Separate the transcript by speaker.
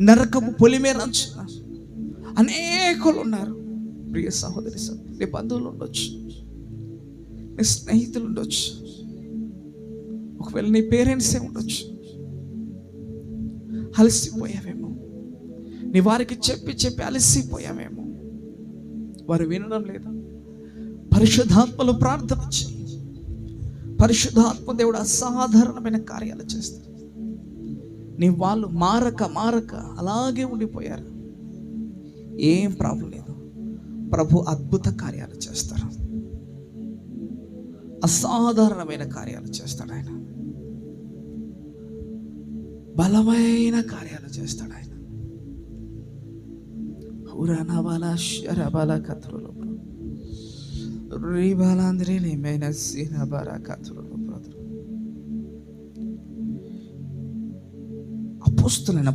Speaker 1: నరకము పొలిమే రంచున అనేకులు ఉన్నారు ప్రియ సహోదరి నీ బంధువులు ఉండొచ్చు. నీ స్నేహితులు ఉండొచ్చు. ఒకవేళ నీ పేరెంట్సే ఉండొచ్చు. అలసిపోయావేమో. నీ వారికి చెప్పి చెప్పి అలసిపోయావేమో. వారు వినడం లేదా? పరిశుద్ధాత్మలు ప్రార్థన చేయి. పరిశుద్ధాత్మ దేవుడు అసాధారణమైన కార్యాలు చేస్తారు. నీ వాళ్ళు మారక మారక. అలాగే ఉండిపోయారు. ఏం ప్రాబ్లం లేదు. ప్రభు అద్భుత కార్యాలు చేస్తారు. అసాధారణమైన కార్యాలు చేస్తాడు ఆయన. బలమైన కార్యాలు చేస్తాడు ఆయన. హురానా బాల శరబల కథలు రీబాలాంధ్రి నిమైన సీన బర కథలు అపోస్తులైన